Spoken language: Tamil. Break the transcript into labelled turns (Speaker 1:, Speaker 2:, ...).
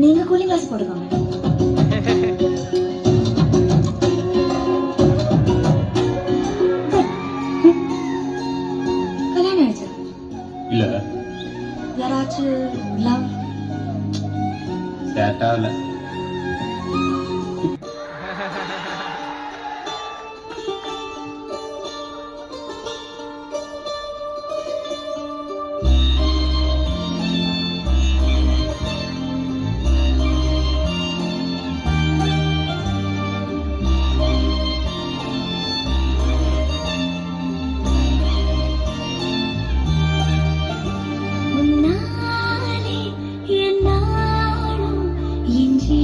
Speaker 1: நீங்க கூலிங் கிளாஸ் போட்டுக்கோங்க கல்யாணம் ஆயிடுச்சு?
Speaker 2: இல்ல.
Speaker 1: யாராச்சும் லவ்
Speaker 2: சேட்டா இல்ல 眼睛